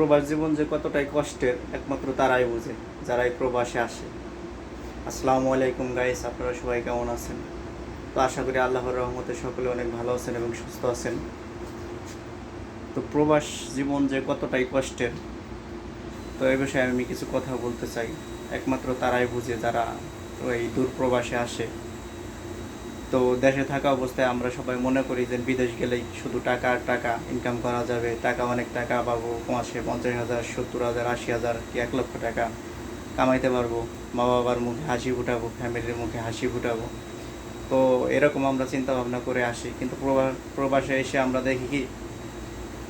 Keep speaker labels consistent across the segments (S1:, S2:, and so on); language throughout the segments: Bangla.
S1: প্রবাস জীবন যে কতটাই কষ্টের, একমাত্র তারাই বোঝে যারা এই প্রবাসে আসে। আসসালামু আলাইকুম গাইস আপনারা সবাই কেমন আছেন? তো আশা করি আল্লাহর রহমতে সকলে অনেক ভালো আছেন এবং সুস্থ আছেন। তো প্রবাস জীবন যে কতটাই কষ্টের, তো এই বিষয়ে আমি কিছু কথা বলতে চাই। একমাত্র তারাই বুঝে যারা ওই দূর প্রবাসে আসে। তো দেশে থাকা অবস্থায় আমরা সবাই মনে করি যে বিদেশ গেলেই শুধু টাকা আর টাকা ইনকাম করা যাবে। টাকা অনেক টাকা পাবো মাসে পঞ্চাশ হাজার, সত্তর হাজার, আশি হাজার, কি এক লক্ষ টাকা কামাইতে পারব। মা বাবার মুখে হাসি ফুটাবো, ফ্যামিলির মুখে হাসি ফুটাবো। তো এরকম আমরা চিন্তা ভাবনা করে আসি। কিন্তু প্রবা- প্রবাসে এসে আমরা দেখি কি,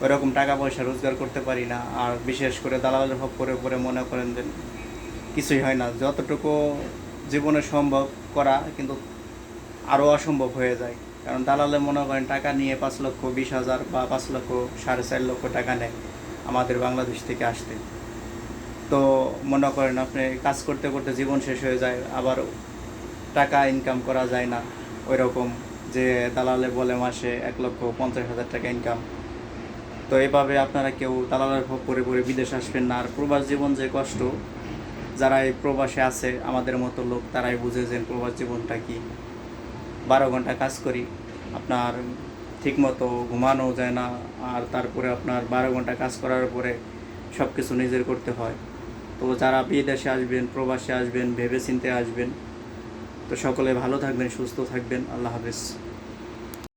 S1: ওইরকম টাকা পয়সা রোজগার করতে পারি না। আর বিশেষ করে দালালের ভাব করে করে মনে করেন যে কিছুই হয় না। যতটুকু জীবনে সম্ভব করা, কিন্তু আরও অসম্ভব হয়ে যায়। কারণ দালালে মনে করেন টাকা নিয়ে পাঁচ লক্ষ, বিশ হাজার বা পাঁচ লক্ষ, সাড়ে চার লক্ষ টাকা নেয় আমাদের বাংলাদেশ থেকে আসতে। তো মনে করেন আপনি কাজ করতে করতে জীবন শেষ হয়ে যায়, আবার টাকা ইনকাম করা যায় না। ওই রকম যে দালালে বলে মাসে এক লক্ষ পঞ্চাশ হাজার টাকা ইনকাম তো এইভাবে আপনারা কেউ দালালের ভোগ করে করে বিদেশ আসবেন না। আর প্রবাস জীবন যে কষ্ট, যারা এই প্রবাসে আছে, আমাদের মতো লোক, তারাই বুঝে যে প্রবাস জীবনটা কি। বারো ঘণ্টা কাজ করি। আপনার ঠিকমতো ঘুমানো যায় না, আর তারপরে আপনার বারো ঘণ্টা কাজ করার পরে সব কিছু নিজের করতে হয়। তো যারা বিদেশে আসবেন, প্রবাসে আসবেন ভেবে চিনতে আসবেন, তো সকলে ভালো থাকবেন, সুস্থ থাকবেন। আল্লাহ হাফেজ।